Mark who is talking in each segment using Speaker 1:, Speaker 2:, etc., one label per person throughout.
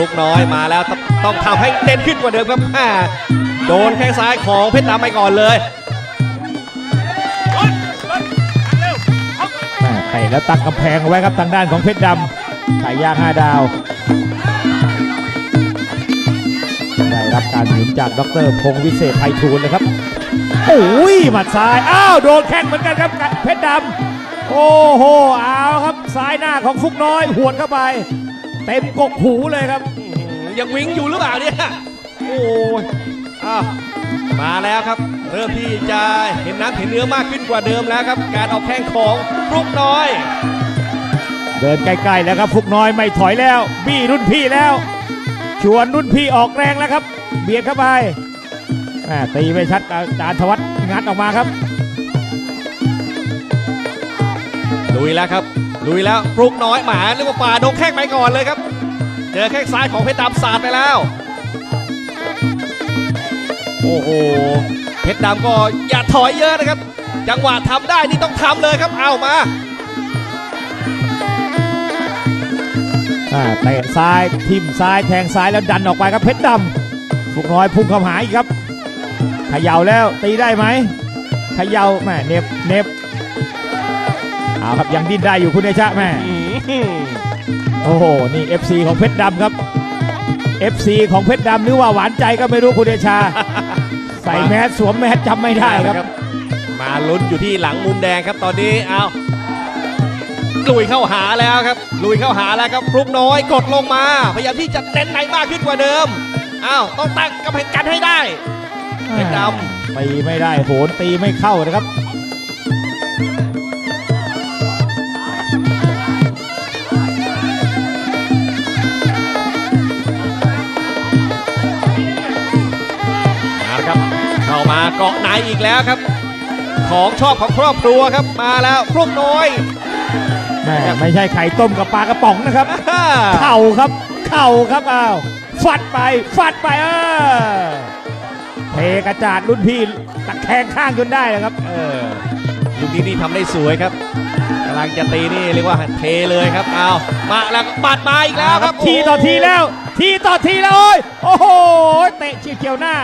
Speaker 1: ลุกน้อยมาแล้วต้องต้องทำให้เด่นขึ้นกว่าเดิมครับโดนแข้งซ้ายของเพชรดำไปก่อนเลย
Speaker 2: แม่เตะแล้วตั้งกำแพงเอาไว้ครับทางด้านของเพชรดำไก่ย่างห้าดาว ได้รับการหนุนจากดรพงศ์วิเศษไพฑูรย์เลยครับโอ้ยหมัดซ้าย อ้าว โดนแข้งเหมือนกันครับเพชรดำ โอ้โห เอาครับ ซ้ายหน้าของฟุกน้อยหวนเข้าไป เต็มกกหูเลยครับ
Speaker 1: ยังวิงอยู่หรือเปล่าเนี่ย โอ้ยอ้าวมาแล้วครับ เริ่มที่จะเห็นน้ำเห็นเนื้อมากขึ้นกว่าเดิมแล้วครับ การออกแข้งของฟลุกน้อย
Speaker 2: เดินใกล้ๆแล้วครับฟุกน้อยไม่ถอยแล้ว บี้รุ่นพี่แล้ว ชวนรุ่นพี่ออกแรงแล้วครับ เบียดเข้าไปแม่ตีไม่ชัดอาจารย์ธวัฒน์งัดออกมาครับ
Speaker 1: ลุยแล้วครับ ลุยแล้วฟลุกน้อยหมาเรียกว่าป่าโดนแข้งไปก่อนเลยครับ เจอแข้งซ้ายของเพชรดำสาดไปแล้ว โอ้โหเพชรดำก็อย่าถอยเยอะนะครับ จังหวะทำได้นี่ต้องทำเลยครับเอามา
Speaker 2: เตะซ้ายทิ่มซ้ายแทงซ้ายแล้วดันออกไปครับเพชรดำฟุกน้อยพุ่งเข้าหาอีกครับขย่าแล้วตีได้ไหมขย่าแม่เน็บเน็บ เอาครับยังดิ้นได้อยู่คุณเดชะแม่
Speaker 1: อื้อหือ
Speaker 2: โอ้โหนี่ FC ของเพชรดำครับ FC ของเพชรดำหรือว่าหวานใจก็ไม่รู้คุณเดชา ใส่แมสสวมแมสจำไม่ได้ครับ
Speaker 1: มาลุ้นอยู่ที่หลังมุมแดงครับตอนนี้เอาลุยเข้าหาแล้วครับ ลุยเข้าหาแล้วครับฟลุกน้อยกดลงมา พยายามที่จะเน้นในมากขึ้นกว่าเดิมอ้าวต้องตั้งกำแพงกันให้ได้เพชรด
Speaker 2: ตีไม่ได้โหนตีไม่เข้านะครับ
Speaker 1: เข้ามาเกาะในอีกแล้วครับ ของชอบของครอบครัวครับมาแล้วฟลุกน้อย
Speaker 2: แม่ไม่ใช่ไข่ต้มกับปลากระป๋องนะครับ
Speaker 1: อ่า
Speaker 2: เข่าครับ เข่าครับอ้าวฟัดไปฟัดไปเออเทกระจาดรุ่นพี่ตะแคงข้างจนได้นะครับ
Speaker 1: เออลูกนี้นี่ทำได้สวยครับกำลังจะตีนี่เรียกว่าเทเลยครับเอามาแล้วก็บัดมาอีกแล้วครับ
Speaker 2: ทีต่อทีแล้ว ทีต่อทีแล้วโอ้ยโอ้โหเตะเฉียวๆหน้า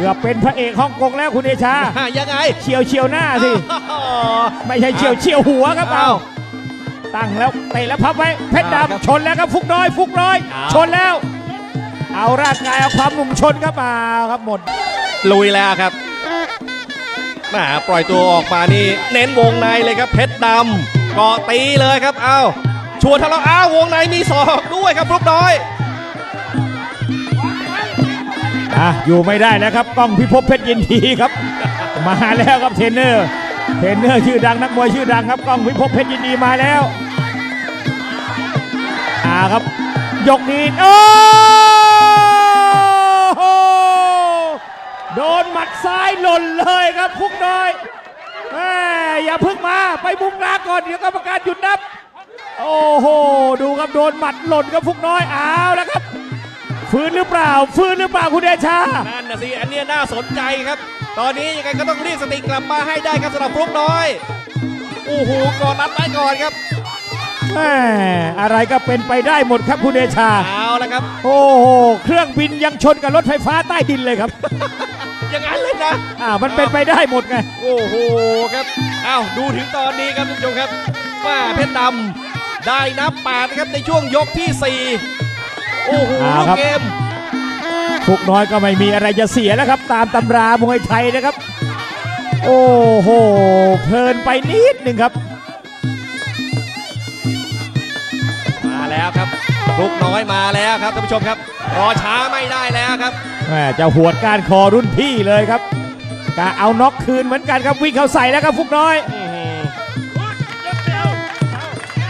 Speaker 2: เกือบเป็นพระเอกฮ่องกงแล้วคุณเดชา
Speaker 1: อะยังไง
Speaker 2: เฉียวเฉียวๆหน้าสิ
Speaker 1: อ๋อ
Speaker 2: ไม่ใช่เฉียวเฉียวหัวครับ
Speaker 1: อ้า
Speaker 2: เอา
Speaker 1: ว
Speaker 2: ตั้งแล้วเตะแล้วพับไว้เพชร
Speaker 1: เอาครับ
Speaker 2: ดำชนแล้วครับฟุกน้อย ฟุกน้อย
Speaker 1: เอา
Speaker 2: ชนแล้ว เอาร่างกายเอาความหนุ่มชนครับมาครับหมด
Speaker 1: ลุยแล้วครับแหมาปล่อยตัวออกมานี่เน้นวงในเลยครับเพชรดำเกาะตีเลยครับ เอาชวนทะเลาะอ้าววงในมีศอกด้วยครับฟลุกน้อย
Speaker 2: อะอยู่ไม่ได้แล้วครับกล้องพิภพเพชรยินดีครับ มาแล้วครับเทรนเนอร์เทรนเนอร์ชื่อดังนักมวยชื่อดังครับกล้องพิภพเพชรยินดีมาแล้วอ่าครับ ยกนี้โอ้โหโดนหมัดซ้ายหล่นเลยครับพุกน้อยแม่อย่าพึ่งมาไปมุมกลาก่อนเดี๋ยวกรรมการหยุดนับ โอ้โห ดูครับโดนหมัดหล่นครับพุกน้อยเอาแล้วครับ ฟื้นหรือเปล่า ฟื้นหรือเปล่าคุณเดชา
Speaker 1: นั่นนะสิอันเนี้ยน่าสนใจครับ ตอนนี้ยังไงก็ต้องเรียกสติกลับมาให้ได้ครับสำหรับฟลุกน้อยโอ้โหก่อนนัดไว้ก่อนครับ
Speaker 2: แม่อะไรก็เป็นไปได้หมดครับคุณเดชา
Speaker 1: เอาละครับ
Speaker 2: โอ้โห เครื่องบินยังชนกับรถไฟฟ้าใต้ดินเลยครับ
Speaker 1: อย่างนั้นเลยนะ
Speaker 2: อ่ามันเป็นไปได้หมดไง
Speaker 1: โอ้โหครับอ้าวดูถึงตอนนี้ครับท่านผู้ชมครับว่าเพชรดำได้นับแปดนะครับในช่วงยกที่4โอ้โห
Speaker 2: เอา
Speaker 1: ลูก
Speaker 2: ครับ
Speaker 1: เกม
Speaker 2: ฟุกน้อยก็ไม่มีอะไรจะเสียแล้วครับ ตามตำรามวยไทยนะครับ โอ้โหเพลินไปนิดหนึ่งครับ
Speaker 1: มาแล้วครับลูกน้อยมาแล้วครับท่านผู้ชมครับ รอช้าไม่ได้แล้วครับ
Speaker 2: แม่จะหวดการคอรุ่นพี่เลยครับกะเอาน็อกคืนเหมือนกันครับวิ่งเข้าใส่แล้วครับฟุกน้อย
Speaker 1: อื้อหือ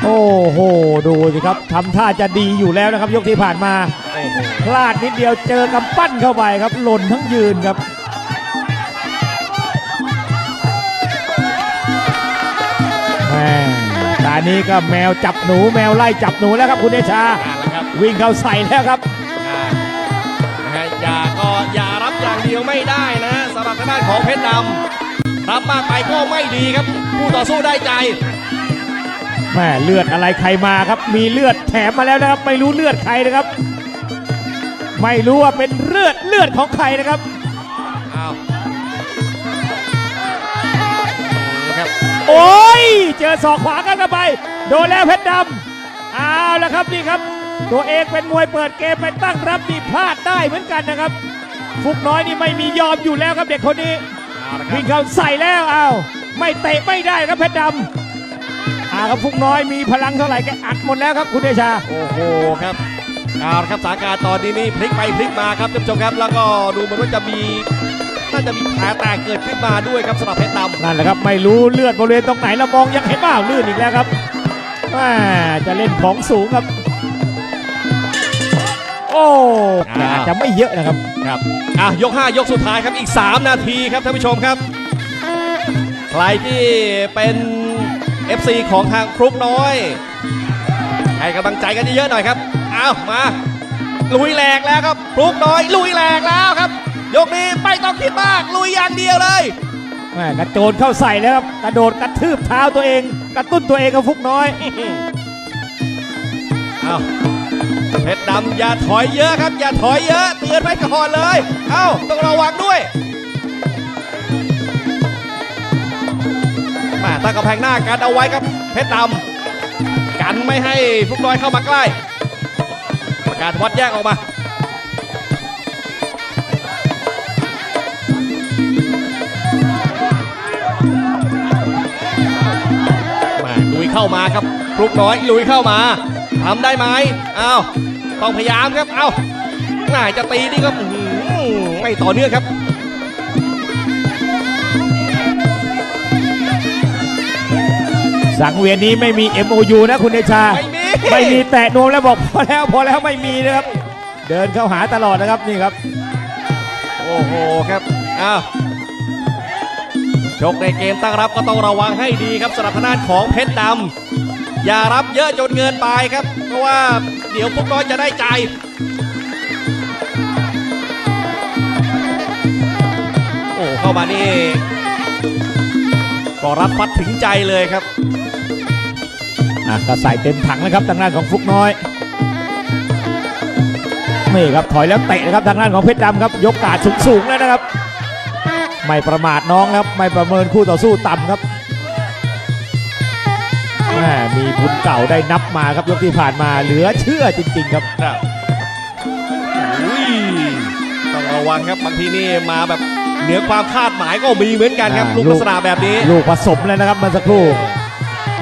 Speaker 2: โอ้โห ดูสิครับทำท่าจะดีอยู่แล้วนะครับ ยกที่ผ่านมา
Speaker 1: โอ้โห
Speaker 2: พลาดนิดเดียวเจอกำปั้นเข้าไปครับ หล่นทั้งยืนครับแม่ตานี้ก็แมวจับหนูแมวไล่จับหนูแล้วครับคุณเดชา
Speaker 1: อ่าแล้วครับ
Speaker 2: วิ่งเข้าใส่แล้วครับ
Speaker 1: อ่านะฮะอย่าก็อย่ารับอย่างเดียวไม่ได้นะสำหรับทางด้านของเพชรดำรับมากไปก็ไม่ดีครับผู้ต่อสู้ได้ใจ
Speaker 2: แม่เลือดอะไรใครมาครับ มีเลือดแถมมาแล้วนะครับ ไม่รู้เลือดใครนะครับ ไม่รู้ว่าเป็นเลือดเลือดของใครนะครับ
Speaker 1: อ้าวครับ
Speaker 2: โอ้ย เจอศอกขวากันเข้าไป โดนแล้วเพชรดำเอาละครับนี่ครับ ตัวเองเป็นมวยเปิดเกมไปตั้งรับนี่พลาดได้เหมือนกันนะครับ ฟุกน้อยนี่ไม่มียอมอยู่แล้วครับเด็กคนนี้
Speaker 1: เอาละครั
Speaker 2: วิ่
Speaker 1: บ
Speaker 2: งเข้าใส่แล้วอ้าวไม่เตะไม่ได้ครับเพชรดำ อาครับฟุกน้อยมีพลังเท่าไหร่แกอัดหมดแล้วครับคุณเดชา
Speaker 1: โอ้โหครับเอาละครับสถานการณ์ตอนนี้นี่พลิกไปพลิกมาครับท่านผู้ชมครับ แล้วก็ดูเหมือนว่าจะมีน่าจะมีแผลแตกเกิดขึ้นมาด้วยครับสำหรับเพชรดำ
Speaker 2: นั่นแหละครับไม่รู้เลือดบริเวณตรงไหนแล้วมองยังเห็นบ้าลื่นอีกแล้วครับแม่จะเล่นของสูงครับ โอ้แต่อาจจะไม่เยอะนะครับ
Speaker 1: ครับอะยก 5 ยกสุดท้ายครับอีก 3 นาทีครับท่านผู้ชมครับ ใครที่เป็น FC ของทางครุกน้อย ให้กำลังใจกันเยอะๆหน่อยครับเอามา ลุยแหลกแล้วครับครุกน้อย ลุยแหลกแล้วครับ ยกนี้ไม่ต้องคิดมากลุยอย่างเดียวเลย
Speaker 2: แม่กระโจนเข้าใส่แล้วครับกระโดดกระทืบเท้าตัวเอง กระตุ้นตัวเองกับฟุกน้อย
Speaker 1: เอาเพชรดำอย่าถอยเยอะครับ อย่าถอยเยอะเตือนไว้ก่อนเลย เอาต้องระวังด้วย ตั้งกำแพงหน้ากันเอาไว้ครับ เพชรดำกันไม่ให้ฟุกน้อยเข้ามาใกล้ประกาศวัดแยกออกมาม่ลุยเข้ามาครับฟลุกน้อยลุยเข้ามาทำได้ไหมอ้าวต้องพยายามครับ เอ้าน่าจะตีนี่ก็ไม่ต่อเนื่องครับ
Speaker 2: สังเวียนนี้ไม่มี MOU นะคุณเดชา
Speaker 1: ไม่มี
Speaker 2: ไม่มีแตะนวมแล้วบอกพอแล้วพอแล้วไม่มีนะครับ เดินเข้าหาตลอดนะครับนี่ครับ
Speaker 1: โอ้โหครับอ้าวชกในเกมตั้งรับก็ต้องระวังให้ดีครับสำหรับทางด้านของเพชรดำอย่ารับเยอะจนเกินไปครับ เพราะว่าเดี๋ยวพวกน้อยจะได้ใจ โอ้เข้ามานี่ ก็รับฟัดถึงใจเลยครับ
Speaker 2: อะก็ใส่เต็มถังนะครับทางด้านของฟุกน้อยนี่ครับถอยแล้วเตะนะครับทางด้านของเพชรดำครับ ยกกาดสูงๆแล้วนะครับ ไม่ประมาทน้องครับไม่ประเมินคู่ต่อสู้ต่ำครับแม่มีบุญเก่าได้นับมาครับยกที่ผ่านมาเหลือเชื่อจริง ๆ ครับ
Speaker 1: ครับอุ้ยต้องระวังครับบางทีนี่มาแบบ เหนือความคาดหมายก็มีเหมือนกันครับ
Speaker 2: อ่า
Speaker 1: ลูก
Speaker 2: ลู
Speaker 1: ลั
Speaker 2: ก
Speaker 1: กษณะแบบนี้
Speaker 2: ลูกผสมเลยนะครับเมื่อสักครู่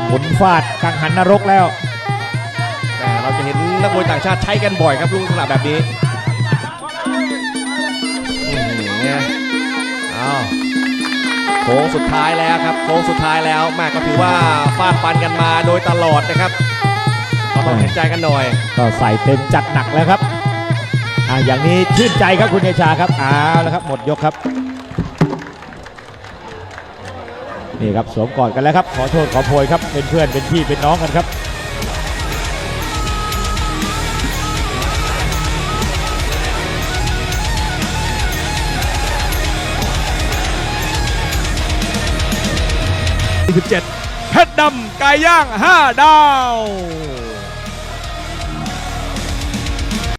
Speaker 2: หมุนฟาดกังหันนรกแล้ว
Speaker 1: แต่เราจะเห็นนักมวยต่างชาติใช้กันบ่อยครับลูกลักษณะแบบนี้อื้อหือเนี่ยอ้าวโค้งสุดท้ายแล้วครับโค้งสุดท้ายแล้วแม่ก็ถือว่าฟาดฟันกันมาโดยตลอดนะครับก็ต้องเห็นใจกันหน่อย
Speaker 2: ก็ใส่เต็มจัดหนักแล้วครับอะอย่างนี้ชื่นใจครับคุณเดชาครับเอาแล้วครับหมดยกครับ นี่ครับสวมกอดกันแล้วครับ ขอโทษขอโพยครับ เป็นเพื่อนเป็นพี่เป็นน้องกันครับ
Speaker 3: 17เพชรดำไก่ย่าง 5 ดาว